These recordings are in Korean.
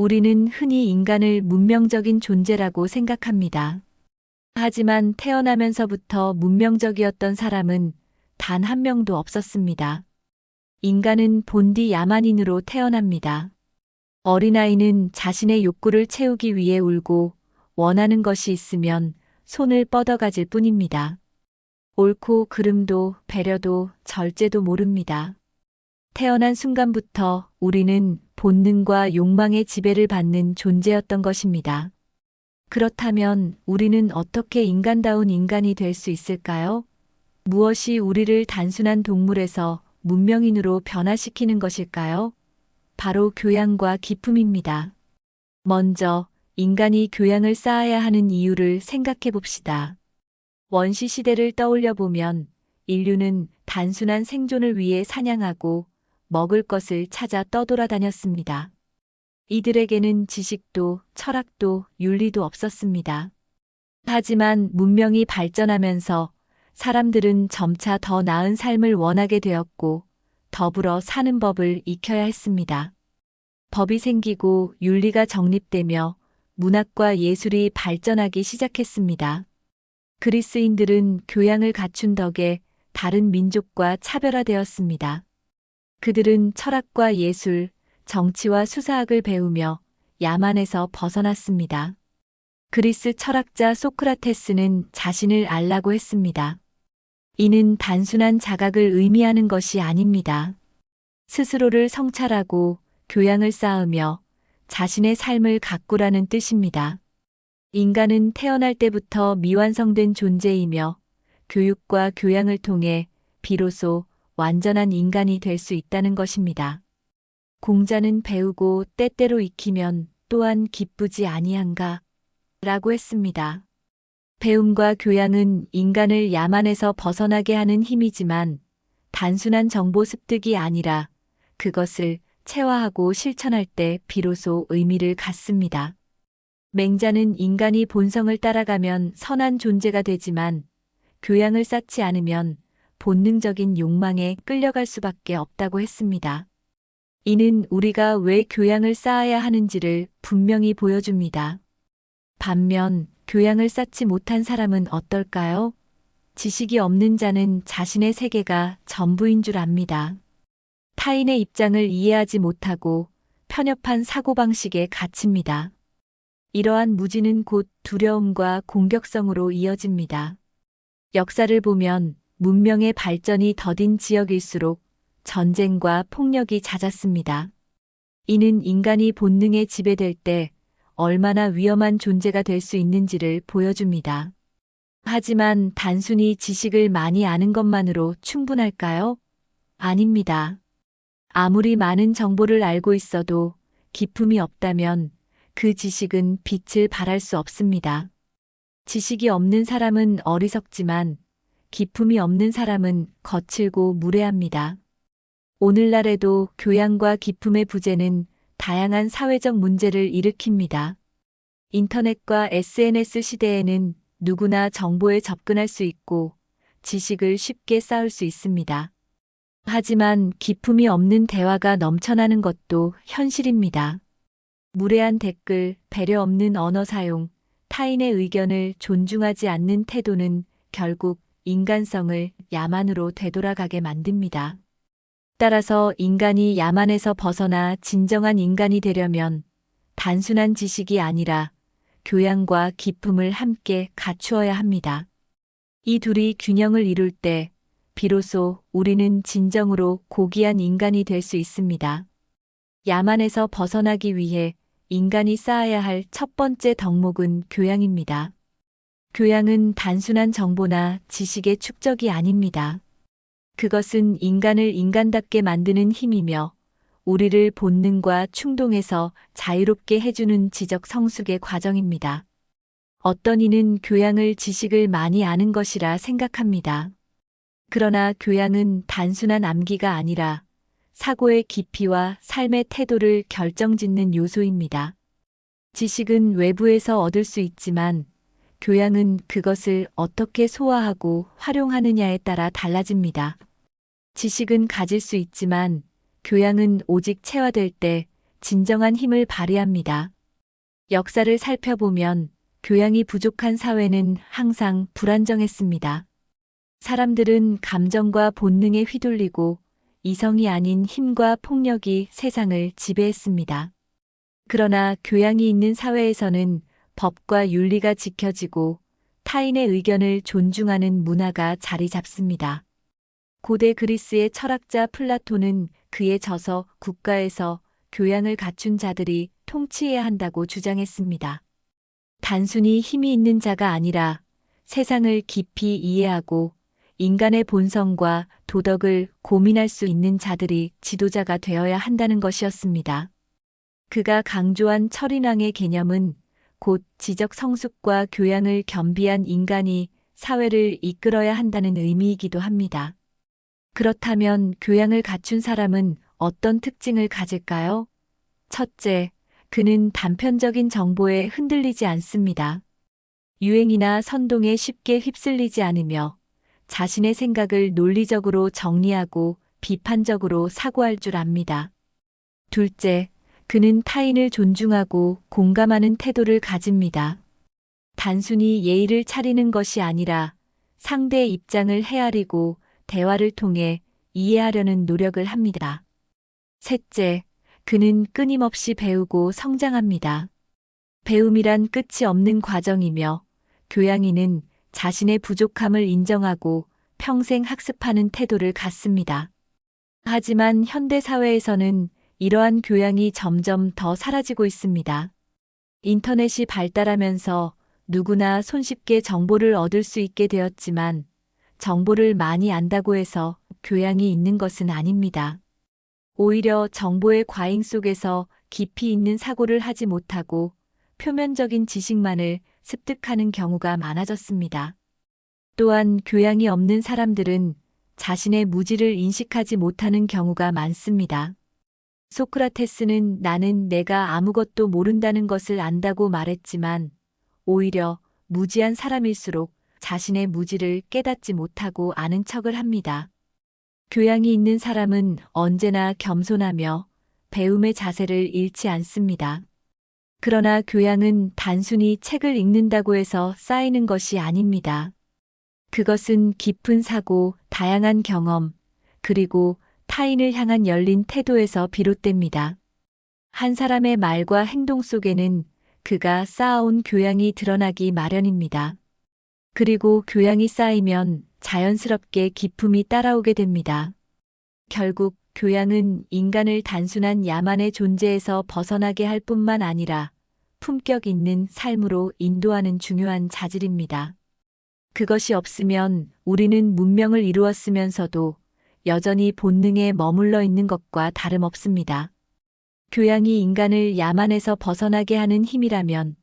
우리는 흔히 인간을 문명적인 존재라고 생각합니다. 하지만 태어나면서부터 문명적이었던 사람은 단 한 명도 없었습니다. 인간은 본디 야만인으로 태어납니다. 어린아이는 자신의 욕구를 채우기 위해 울고 원하는 것이 있으면 손을 뻗어가질 뿐입니다. 옳고 그름도 배려도 절제도 모릅니다. 태어난 순간부터 우리는 본능과 욕망의 지배를 받는 존재였던 것입니다. 그렇다면 우리는 어떻게 인간다운 인간이 될 수 있을까요? 무엇이 우리를 단순한 동물에서 문명인으로 변화시키는 것일까요? 바로 교양과 기품입니다. 먼저 인간이 교양을 쌓아야 하는 이유를 생각해 봅시다. 원시 시대를 떠올려 보면 인류는 단순한 생존을 위해 사냥하고 먹을 것을 찾아 떠돌아다녔습니다. 이들에게는 지식도 철학도 윤리도 없었습니다. 하지만 문명이 발전하면서 사람들은 점차 더 나은 삶을 원하게 되었고 더불어 사는 법을 익혀야 했습니다. 법이 생기고 윤리가 정립되며 문학과 예술이 발전하기 시작했습니다. 그리스인들은 교양을 갖춘 덕에 다른 민족과 차별화되었습니다. 그들은 철학과 예술, 정치와 수사학을 배우며 야만에서 벗어났습니다. 그리스 철학자 소크라테스는 자신을 알라고 했습니다. 이는 단순한 자각을 의미하는 것이 아닙니다. 스스로를 성찰하고 교양을 쌓으며 자신의 삶을 가꾸라는 뜻입니다. 인간은 태어날 때부터 미완성된 존재이며 교육과 교양을 통해 비로소 완전한 인간이 될 수 있다는 것입니다. 공자는 배우고 때때로 익히면 또한 기쁘지 아니한가? 라고 했습니다. 배움과 교양은 인간을 야만에서 벗어나게 하는 힘이지만 단순한 정보 습득이 아니라 그것을 체화하고 실천할 때 비로소 의미를 갖습니다. 맹자는 인간이 본성을 따라가면 선한 존재가 되지만 교양을 쌓지 않으면 본능적인 욕망에 끌려갈 수밖에 없다고 했습니다. 이는 우리가 왜 교양을 쌓아야 하는지를 분명히 보여줍니다. 반면 교양을 쌓지 못한 사람은 어떨까요? 지식이 없는 자는 자신의 세계가 전부인 줄 압니다. 타인의 입장을 이해하지 못하고 편협한 사고방식에 갇힙니다. 이러한 무지는 곧 두려움과 공격성으로 이어집니다. 역사를 보면 문명의 발전이 더딘 지역일수록 전쟁과 폭력이 잦았습니다. 이는 인간이 본능에 지배될 때 얼마나 위험한 존재가 될 수 있는지를 보여줍니다. 하지만 단순히 지식을 많이 아는 것만으로 충분할까요? 아닙니다. 아무리 많은 정보를 알고 있어도 기품이 없다면 그 지식은 빛을 발할 수 없습니다. 지식이 없는 사람은 어리석지만 기품이 없는 사람은 거칠고 무례합니다. 오늘날에도 교양과 기품의 부재는 다양한 사회적 문제를 일으킵니다. 인터넷과 SNS 시대에는 누구나 정보에 접근할 수 있고 지식을 쉽게 쌓을 수 있습니다. 하지만 기품이 없는 대화가 넘쳐나는 것도 현실입니다. 무례한 댓글, 배려 없는 언어 사용, 타인의 의견을 존중하지 않는 태도는 결국 인간성을 야만으로 되돌아가게 만듭니다. 따라서 인간이 야만에서 벗어나 진정한 인간이 되려면 단순한 지식이 아니라 교양과 기품을 함께 갖추어야 합니다. 이 둘이 균형을 이룰 때 비로소 우리는 진정으로 고귀한 인간이 될 수 있습니다. 야만에서 벗어나기 위해 인간이 쌓아야 할 첫 번째 덕목은 교양입니다. 교양은 단순한 정보나 지식의 축적이 아닙니다. 그것은 인간을 인간답게 만드는 힘이며 우리를 본능과 충동에서 자유롭게 해주는 지적 성숙의 과정입니다. 어떤 이는 교양을 지식을 많이 아는 것이라 생각합니다. 그러나 교양은 단순한 암기가 아니라 사고의 깊이와 삶의 태도를 결정짓는 요소입니다. 지식은 외부에서 얻을 수 있지만 교양은 그것을 어떻게 소화하고 활용하느냐에 따라 달라집니다. 지식은 가질 수 있지만 교양은 오직 체화될 때 진정한 힘을 발휘합니다. 역사를 살펴보면 교양이 부족한 사회는 항상 불안정했습니다. 사람들은 감정과 본능에 휘둘리고 이성이 아닌 힘과 폭력이 세상을 지배했습니다. 그러나 교양이 있는 사회에서는 법과 윤리가 지켜지고 타인의 의견을 존중하는 문화가 자리 잡습니다. 고대 그리스의 철학자 플라톤은 그에 져서 국가에서 교양을 갖춘 자들이 통치해야 한다고 주장했습니다. 단순히 힘이 있는 자가 아니라 세상을 깊이 이해하고 인간의 본성과 도덕을 고민할 수 있는 자들이 지도자가 되어야 한다는 것이었습니다. 그가 강조한 철인왕의 개념은 곧 지적 성숙과 교양을 겸비한 인간이 사회를 이끌어야 한다는 의미이기도 합니다. 그렇다면 교양을 갖춘 사람은 어떤 특징을 가질까요? 첫째, 그는 단편적인 정보에 흔들리지 않습니다. 유행이나 선동에 쉽게 휩쓸리지 않으며 자신의 생각을 논리적으로 정리하고 비판적으로 사고할 줄 압니다. 둘째, 그는 타인을 존중하고 공감하는 태도를 가집니다. 단순히 예의를 차리는 것이 아니라 상대의 입장을 헤아리고 대화를 통해 이해하려는 노력을 합니다. 셋째, 그는 끊임없이 배우고 성장합니다. 배움이란 끝이 없는 과정이며 교양인은 자신의 부족함을 인정하고 평생 학습하는 태도를 갖습니다. 하지만 현대 사회에서는 이러한 교양이 점점 더 사라지고 있습니다. 인터넷이 발달하면서 누구나 손쉽게 정보를 얻을 수 있게 되었지만 정보를 많이 안다고 해서 교양이 있는 것은 아닙니다. 오히려 정보의 과잉 속에서 깊이 있는 사고를 하지 못하고 표면적인 지식만을 습득하는 경우가 많아졌습니다. 또한 교양이 없는 사람들은 자신의 무지를 인식하지 못하는 경우가 많습니다. 소크라테스는 나는 내가 아무것도 모른다는 것을 안다고 말했지만 오히려 무지한 사람일수록 자신의 무지를 깨닫지 못하고 아는 척을 합니다. 교양이 있는 사람은 언제나 겸손하며 배움의 자세를 잃지 않습니다. 그러나 교양은 단순히 책을 읽는다고 해서 쌓이는 것이 아닙니다. 그것은 깊은 사고, 다양한 경험, 그리고 타인을 향한 열린 태도에서 비롯됩니다. 한 사람의 말과 행동 속에는 그가 쌓아온 교양이 드러나기 마련입니다. 그리고 교양이 쌓이면 자연스럽게 기품이 따라오게 됩니다. 결국 교양은 인간을 단순한 야만의 존재에서 벗어나게 할 뿐만 아니라 품격 있는 삶으로 인도하는 중요한 자질입니다. 그것이 없으면 우리는 문명을 이루었으면서도 여전히 본능에 머물러 있는 것과 다름없습니다. 교양이 인간을 야만에서 벗어나게 하는 힘이라면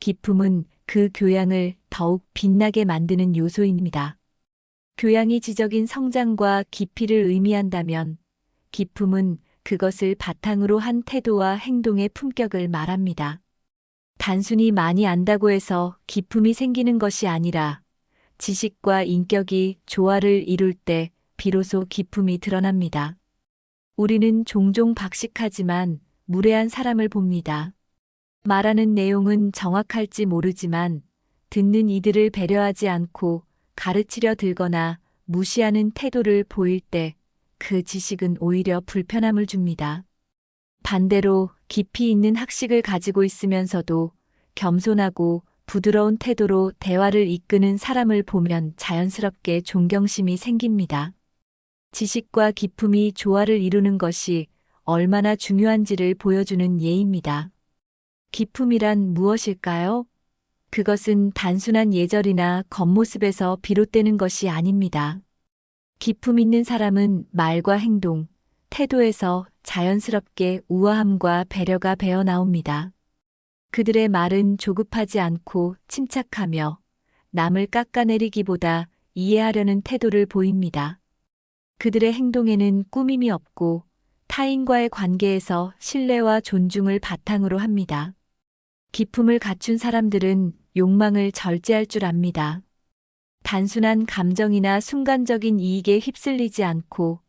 기품은 그 교양을 더욱 빛나게 만드는 요소입니다. 교양이 지적인 성장과 깊이를 의미한다면 기품은 그것을 바탕으로 한 태도와 행동의 품격을 말합니다. 단순히 많이 안다고 해서 기품이 생기는 것이 아니라 지식과 인격이 조화를 이룰 때 비로소 기품이 드러납니다. 우리는 종종 박식하지만 무례한 사람을 봅니다. 말하는 내용은 정확할지 모르지만 듣는 이들을 배려하지 않고 가르치려 들거나 무시하는 태도를 보일 때 그 지식은 오히려 불편함을 줍니다. 반대로 깊이 있는 학식을 가지고 있으면서도 겸손하고 부드러운 태도로 대화를 이끄는 사람을 보면 자연스럽게 존경심이 생깁니다. 지식과 기품이 조화를 이루는 것이 얼마나 중요한지를 보여주는 예입니다. 기품이란 무엇일까요? 그것은 단순한 예절이나 겉모습에서 비롯되는 것이 아닙니다. 기품 있는 사람은 말과 행동, 태도에서 자연스럽게 우아함과 배려가 배어 나옵니다. 그들의 말은 조급하지 않고 침착하며 남을 깎아내리기보다 이해하려는 태도를 보입니다. 그들의 행동에는 꾸밈이 없고 타인과의 관계에서 신뢰와 존중을 바탕으로 합니다. 기품을 갖춘 사람들은 욕망을 절제할 줄 압니다. 단순한 감정이나 순간적인 이익에 휩쓸리지 않고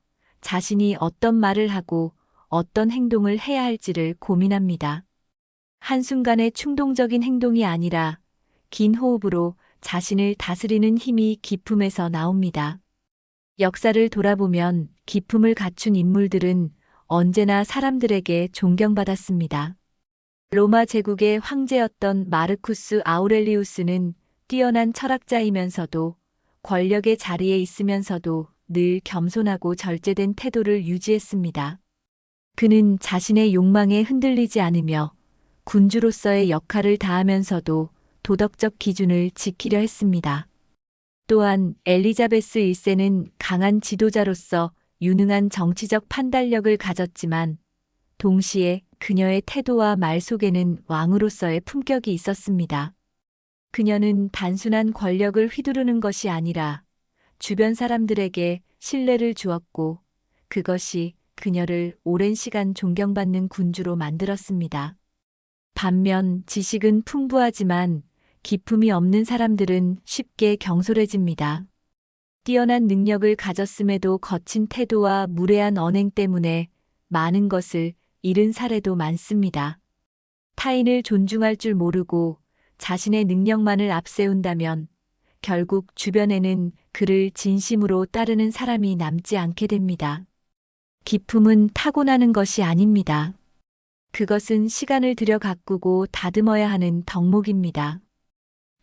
자신이 어떤 말을 하고 어떤 행동을 해야 할지를 고민합니다. 한순간의 충동적인 행동이 아니라 긴 호흡으로 자신을 다스리는 힘이 기품에서 나옵니다. 역사를 돌아보면 기품을 갖춘 인물들은 언제나 사람들에게 존경받았습니다. 로마 제국의 황제였던 마르쿠스 아우렐리우스는 뛰어난 철학자이면서도 권력의 자리에 있으면서도 늘 겸손하고 절제된 태도를 유지했습니다. 그는 자신의 욕망에 흔들리지 않으며 군주로서의 역할을 다하면서도 도덕적 기준을 지키려 했습니다. 또한 엘리자베스 1세는 강한 지도자로서 유능한 정치적 판단력을 가졌지만 동시에 그녀의 태도와 말 속에는 왕으로서의 품격이 있었습니다. 그녀는 단순한 권력을 휘두르는 것이 아니라 주변 사람들에게 신뢰를 주었고 그것이 그녀를 오랜 시간 존경받는 군주로 만들었습니다. 반면 지식은 풍부하지만 기품이 없는 사람들은 쉽게 경솔해집니다. 뛰어난 능력을 가졌음에도 거친 태도와 무례한 언행 때문에 많은 것을 잃은 사례도 많습니다. 타인을 존중할 줄 모르고 자신의 능력만을 앞세운다면 결국 주변에는 그를 진심으로 따르는 사람이 남지 않게 됩니다. 기품은 타고나는 것이 아닙니다. 그것은 시간을 들여 가꾸고 다듬어야 하는 덕목입니다.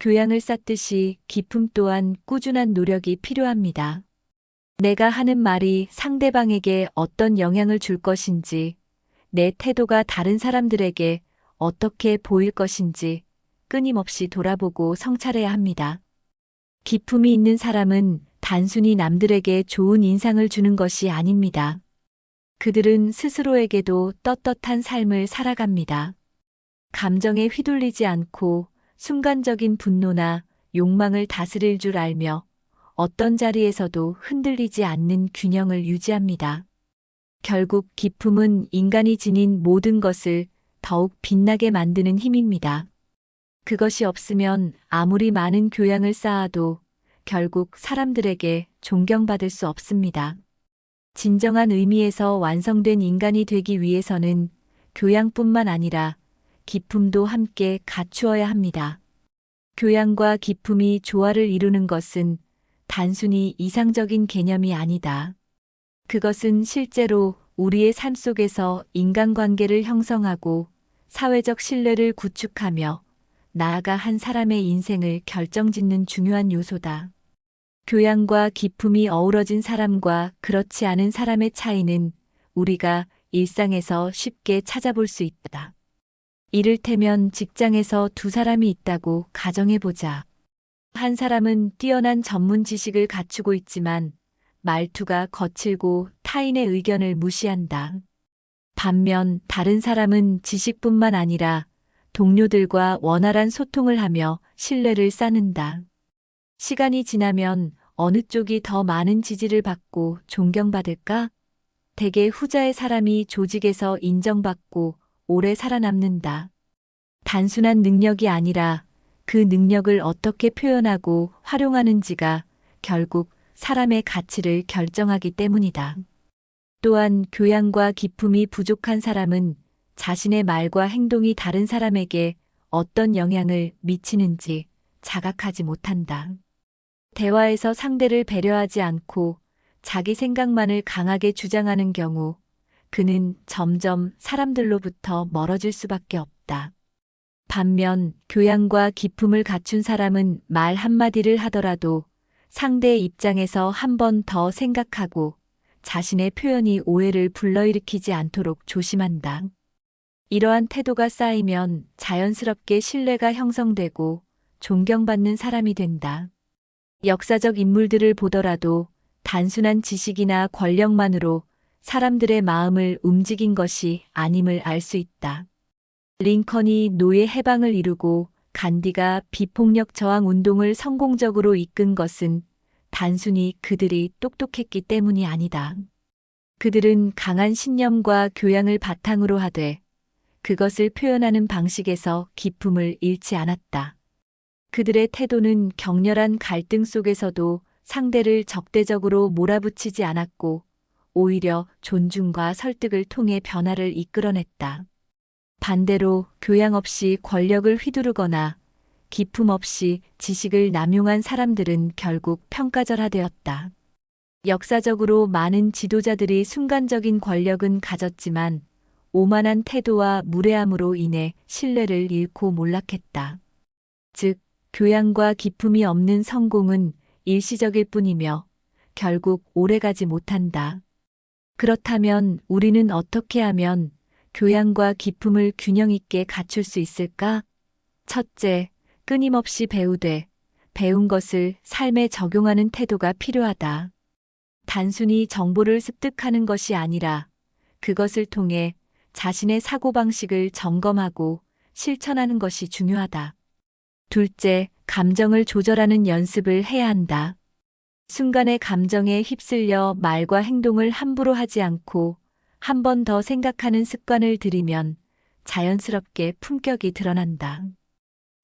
교양을 쌓듯이 기품 또한 꾸준한 노력이 필요합니다. 내가 하는 말이 상대방에게 어떤 영향을 줄 것인지, 내 태도가 다른 사람들에게 어떻게 보일 것인지 끊임없이 돌아보고 성찰해야 합니다. 기품이 있는 사람은 단순히 남들에게 좋은 인상을 주는 것이 아닙니다. 그들은 스스로에게도 떳떳한 삶을 살아갑니다. 감정에 휘둘리지 않고 순간적인 분노나 욕망을 다스릴 줄 알며 어떤 자리에서도 흔들리지 않는 균형을 유지합니다. 결국 기품은 인간이 지닌 모든 것을 더욱 빛나게 만드는 힘입니다. 그것이 없으면 아무리 많은 교양을 쌓아도 결국 사람들에게 존경받을 수 없습니다. 진정한 의미에서 완성된 인간이 되기 위해서는 교양뿐만 아니라 기품도 함께 갖추어야 합니다. 교양과 기품이 조화를 이루는 것은 단순히 이상적인 개념이 아니다. 그것은 실제로 우리의 삶 속에서 인간관계를 형성하고 사회적 신뢰를 구축하며 나아가 한 사람의 인생을 결정짓는 중요한 요소다. 교양과 기품이 어우러진 사람과 그렇지 않은 사람의 차이는 우리가 일상에서 쉽게 찾아볼 수 있다. 이를테면 직장에서 두 사람이 있다고 가정해보자. 한 사람은 뛰어난 전문 지식을 갖추고 있지만 말투가 거칠고 타인의 의견을 무시한다. 반면 다른 사람은 지식뿐만 아니라 동료들과 원활한 소통을 하며 신뢰를 쌓는다. 시간이 지나면 어느 쪽이 더 많은 지지를 받고 존경받을까? 대개 후자의 사람이 조직에서 인정받고 오래 살아남는다. 단순한 능력이 아니라 그 능력을 어떻게 표현하고 활용하는지가 결국 사람의 가치를 결정하기 때문이다. 또한 교양과 기품이 부족한 사람은 자신의 말과 행동이 다른 사람에게 어떤 영향을 미치는지 자각하지 못한다. 대화에서 상대를 배려하지 않고 자기 생각만을 강하게 주장하는 경우 그는 점점 사람들로부터 멀어질 수밖에 없다. 반면 교양과 기품을 갖춘 사람은 말 한마디를 하더라도 상대의 입장에서 한 번 더 생각하고 자신의 표현이 오해를 불러일으키지 않도록 조심한다. 이러한 태도가 쌓이면 자연스럽게 신뢰가 형성되고 존경받는 사람이 된다. 역사적 인물들을 보더라도 단순한 지식이나 권력만으로 사람들의 마음을 움직인 것이 아님을 알 수 있다. 링컨이 노예 해방을 이루고 간디가 비폭력 저항 운동을 성공적으로 이끈 것은 단순히 그들이 똑똑했기 때문이 아니다. 그들은 강한 신념과 교양을 바탕으로 하되 그것을 표현하는 방식에서 기품을 잃지 않았다. 그들의 태도는 격렬한 갈등 속에서도 상대를 적대적으로 몰아붙이지 않았고 오히려 존중과 설득을 통해 변화를 이끌어냈다. 반대로 교양 없이 권력을 휘두르거나 기품 없이 지식을 남용한 사람들은 결국 평가절하되었다. 역사적으로 많은 지도자들이 순간적인 권력은 가졌지만 오만한 태도와 무례함으로 인해 신뢰를 잃고 몰락했다. 즉, 교양과 기품이 없는 성공은 일시적일 뿐이며 결국 오래가지 못한다. 그렇다면 우리는 어떻게 하면 교양과 기품을 균형 있게 갖출 수 있을까? 첫째, 끊임없이 배우되 배운 것을 삶에 적용하는 태도가 필요하다. 단순히 정보를 습득하는 것이 아니라 그것을 통해 자신의 사고방식을 점검하고 실천하는 것이 중요하다. 둘째, 감정을 조절하는 연습을 해야 한다. 순간의 감정에 휩쓸려 말과 행동을 함부로 하지 않고 한 번 더 생각하는 습관을 들이면 자연스럽게 품격이 드러난다.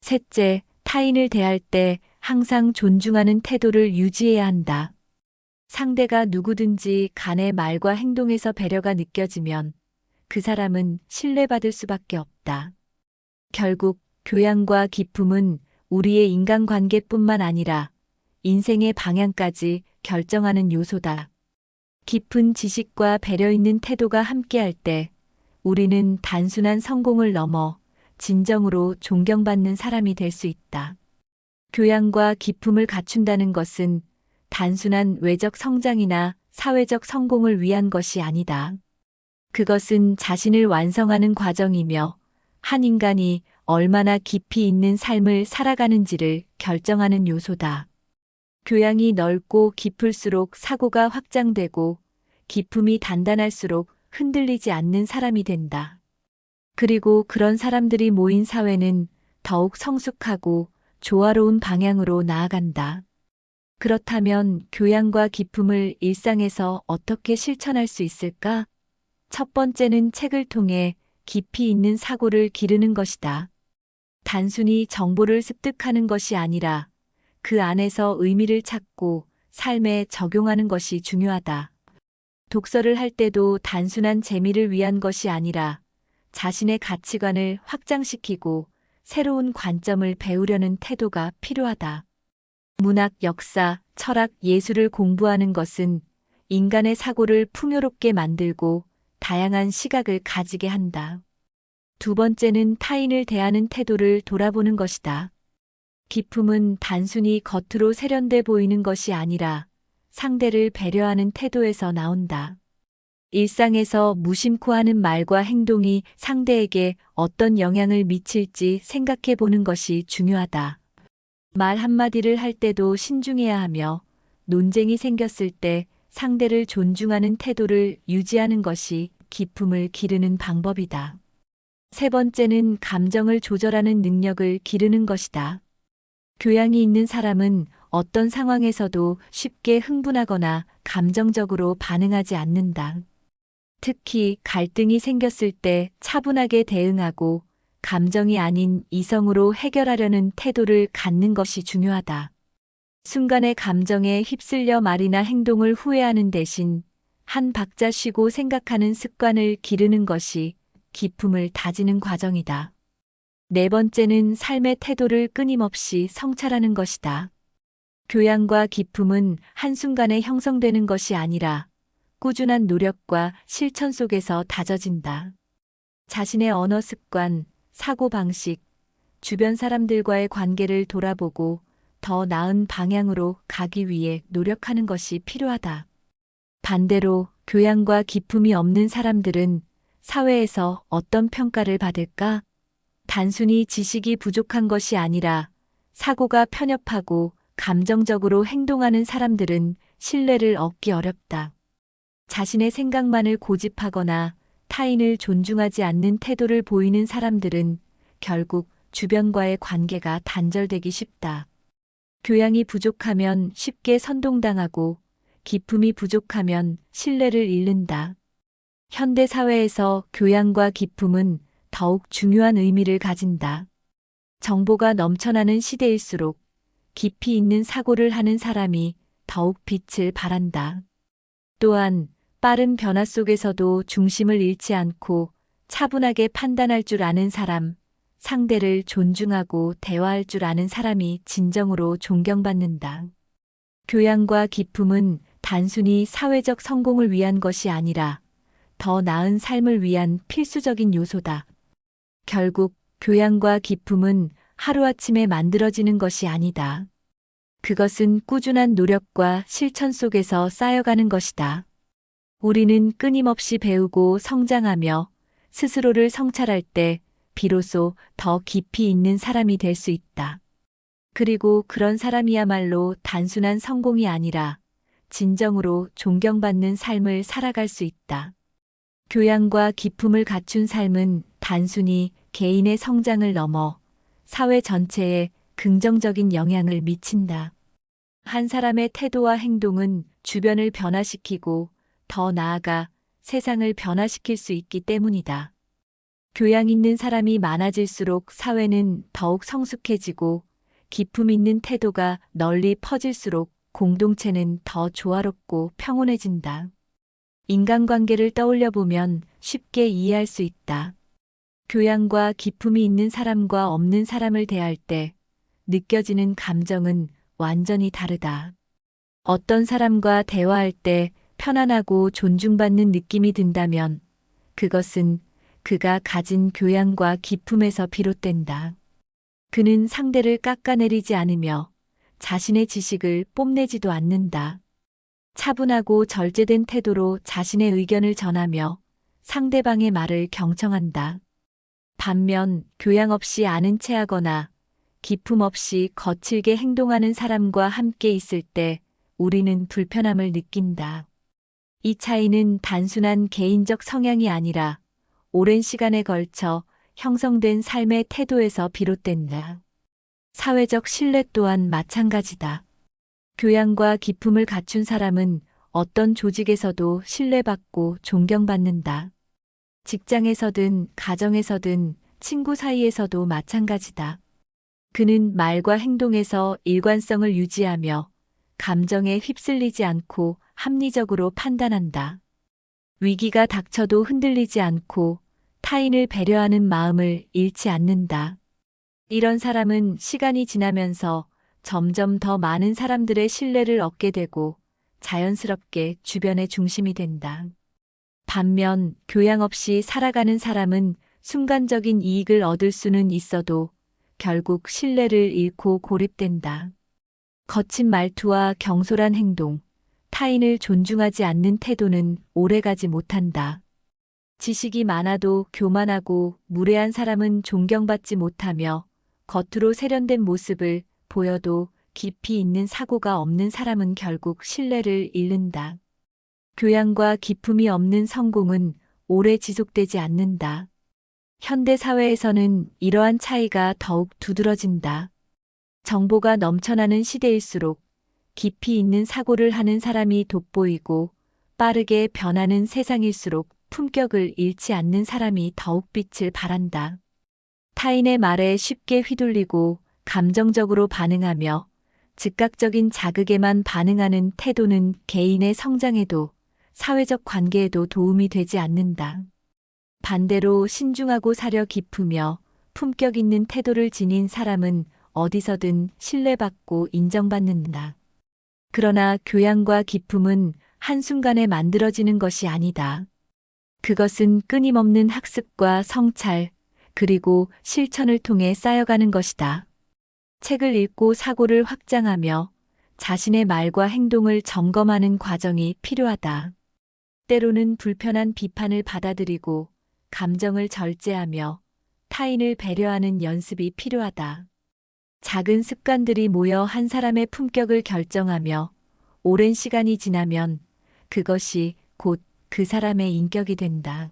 셋째, 타인을 대할 때 항상 존중하는 태도를 유지해야 한다. 상대가 누구든지 간의 말과 행동에서 배려가 느껴지면 그 사람은 신뢰받을 수밖에 없다. 결국 교양과 기품은 우리의 인간관계뿐만 아니라 인생의 방향까지 결정하는 요소다. 깊은 지식과 배려 있는 태도가 함께할 때 우리는 단순한 성공을 넘어 진정으로 존경받는 사람이 될 수 있다. 교양과 기품을 갖춘다는 것은 단순한 외적 성장이나 사회적 성공을 위한 것이 아니다. 그것은 자신을 완성하는 과정이며 한 인간이 얼마나 깊이 있는 삶을 살아가는지를 결정하는 요소다. 교양이 넓고 깊을수록 사고가 확장되고 기품이 단단할수록 흔들리지 않는 사람이 된다. 그리고 그런 사람들이 모인 사회는 더욱 성숙하고 조화로운 방향으로 나아간다. 그렇다면 교양과 기품을 일상에서 어떻게 실천할 수 있을까? 첫 번째는 책을 통해 깊이 있는 사고를 기르는 것이다. 단순히 정보를 습득하는 것이 아니라 그 안에서 의미를 찾고 삶에 적용하는 것이 중요하다. 독서를 할 때도 단순한 재미를 위한 것이 아니라 자신의 가치관을 확장시키고 새로운 관점을 배우려는 태도가 필요하다. 문학, 역사, 철학, 예술을 공부하는 것은 인간의 사고를 풍요롭게 만들고 다양한 시각을 가지게 한다. 두 번째는 타인을 대하는 태도를 돌아보는 것이다. 기품은 단순히 겉으로 세련돼 보이는 것이 아니라 상대를 배려하는 태도에서 나온다. 일상에서 무심코 하는 말과 행동이 상대에게 어떤 영향을 미칠지 생각해 보는 것이 중요하다. 말 한마디를 할 때도 신중해야 하며 논쟁이 생겼을 때 상대를 존중하는 태도를 유지하는 것이 기품을 기르는 방법이다. 세 번째는 감정을 조절하는 능력을 기르는 것이다. 교양이 있는 사람은 어떤 상황에서도 쉽게 흥분하거나 감정적으로 반응하지 않는다. 특히 갈등이 생겼을 때 차분하게 대응하고 감정이 아닌 이성으로 해결하려는 태도를 갖는 것이 중요하다. 순간의 감정에 휩쓸려 말이나 행동을 후회하는 대신 한 박자 쉬고 생각하는 습관을 기르는 것이 기품을 다지는 과정이다. 네 번째는 삶의 태도를 끊임없이 성찰하는 것이다. 교양과 기품은 한순간에 형성되는 것이 아니라 꾸준한 노력과 실천 속에서 다져진다. 자신의 언어 습관, 사고 방식, 주변 사람들과의 관계를 돌아보고 더 나은 방향으로 가기 위해 노력하는 것이 필요하다. 반대로 교양과 기품이 없는 사람들은 사회에서 어떤 평가를 받을까? 단순히 지식이 부족한 것이 아니라 사고가 편협하고 감정적으로 행동하는 사람들은 신뢰를 얻기 어렵다. 자신의 생각만을 고집하거나 타인을 존중하지 않는 태도를 보이는 사람들은 결국 주변과의 관계가 단절되기 쉽다. 교양이 부족하면 쉽게 선동당하고 기품이 부족하면 신뢰를 잃는다. 현대 사회에서 교양과 기품은 더욱 중요한 의미를 가진다. 정보가 넘쳐나는 시대일수록 깊이 있는 사고를 하는 사람이 더욱 빛을 발한다. 또한 빠른 변화 속에서도 중심을 잃지 않고 차분하게 판단할 줄 아는 사람, 상대를 존중하고 대화할 줄 아는 사람이 진정으로 존경받는다. 교양과 기품은 단순히 사회적 성공을 위한 것이 아니라 더 나은 삶을 위한 필수적인 요소다. 결국 교양과 기품은 하루아침에 만들어지는 것이 아니다. 그것은 꾸준한 노력과 실천 속에서 쌓여가는 것이다. 우리는 끊임없이 배우고 성장하며 스스로를 성찰할 때 비로소 더 깊이 있는 사람이 될 수 있다. 그리고 그런 사람이야말로 단순한 성공이 아니라 진정으로 존경받는 삶을 살아갈 수 있다. 교양과 기품을 갖춘 삶은 단순히 개인의 성장을 넘어 사회 전체에 긍정적인 영향을 미친다. 한 사람의 태도와 행동은 주변을 변화시키고 더 나아가 세상을 변화시킬 수 있기 때문이다. 교양 있는 사람이 많아질수록 사회는 더욱 성숙해지고 기품 있는 태도가 널리 퍼질수록 공동체는 더 조화롭고 평온해진다. 인간관계를 떠올려 보면 쉽게 이해할 수 있다. 교양과 기품이 있는 사람과 없는 사람을 대할 때 느껴지는 감정은 완전히 다르다. 어떤 사람과 대화할 때 편안하고 존중받는 느낌이 든다면 그것은 그가 가진 교양과 기품에서 비롯된다. 그는 상대를 깎아내리지 않으며 자신의 지식을 뽐내지도 않는다. 차분하고 절제된 태도로 자신의 의견을 전하며 상대방의 말을 경청한다. 반면 교양 없이 아는 체 하거나 기품 없이 거칠게 행동하는 사람과 함께 있을 때 우리는 불편함을 느낀다. 이 차이는 단순한 개인적 성향이 아니라 오랜 시간에 걸쳐 형성된 삶의 태도에서 비롯된다. 사회적 신뢰 또한 마찬가지다. 교양과 기품을 갖춘 사람은 어떤 조직에서도 신뢰받고 존경받는다. 직장에서든 가정에서든 친구 사이에서도 마찬가지다. 그는 말과 행동에서 일관성을 유지하며 감정에 휩쓸리지 않고 합리적으로 판단한다. 위기가 닥쳐도 흔들리지 않고 타인을 배려하는 마음을 잃지 않는다. 이런 사람은 시간이 지나면서 점점 더 많은 사람들의 신뢰를 얻게 되고 자연스럽게 주변의 중심이 된다. 반면 교양 없이 살아가는 사람은 순간적인 이익을 얻을 수는 있어도 결국 신뢰를 잃고 고립된다. 거친 말투와 경솔한 행동, 타인을 존중하지 않는 태도는 오래가지 못한다. 지식이 많아도 교만하고 무례한 사람은 존경받지 못하며 겉으로 세련된 모습을 보여도 깊이 있는 사고가 없는 사람은 결국 신뢰를 잃는다. 교양과 기품이 없는 성공은 오래 지속되지 않는다. 현대 사회에서는 이러한 차이가 더욱 두드러진다. 정보가 넘쳐나는 시대일수록 깊이 있는 사고를 하는 사람이 돋보이고 빠르게 변하는 세상일수록 품격을 잃지 않는 사람이 더욱 빛을 발한다. 타인의 말에 쉽게 휘둘리고 감정적으로 반응하며 즉각적인 자극에만 반응하는 태도는 개인의 성장에도 사회적 관계에도 도움이 되지 않는다. 반대로 신중하고 사려 깊으며 품격 있는 태도를 지닌 사람은 어디서든 신뢰받고 인정받는다. 그러나 교양과 기품은 한순간에 만들어지는 것이 아니다. 그것은 끊임없는 학습과 성찰, 그리고 실천을 통해 쌓여가는 것이다. 책을 읽고 사고를 확장하며 자신의 말과 행동을 점검하는 과정이 필요하다. 때로는 불편한 비판을 받아들이고 감정을 절제하며 타인을 배려하는 연습이 필요하다. 작은 습관들이 모여 한 사람의 품격을 결정하며 오랜 시간이 지나면 그것이 곧 그 사람의 인격이 된다.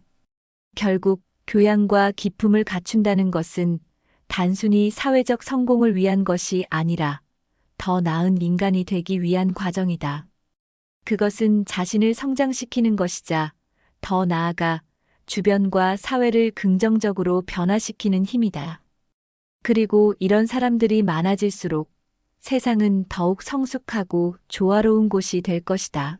결국 교양과 기품을 갖춘다는 것은 단순히 사회적 성공을 위한 것이 아니라 더 나은 인간이 되기 위한 과정이다. 그것은 자신을 성장시키는 것이자 더 나아가 주변과 사회를 긍정적으로 변화시키는 힘이다. 그리고 이런 사람들이 많아질수록 세상은 더욱 성숙하고 조화로운 곳이 될 것이다.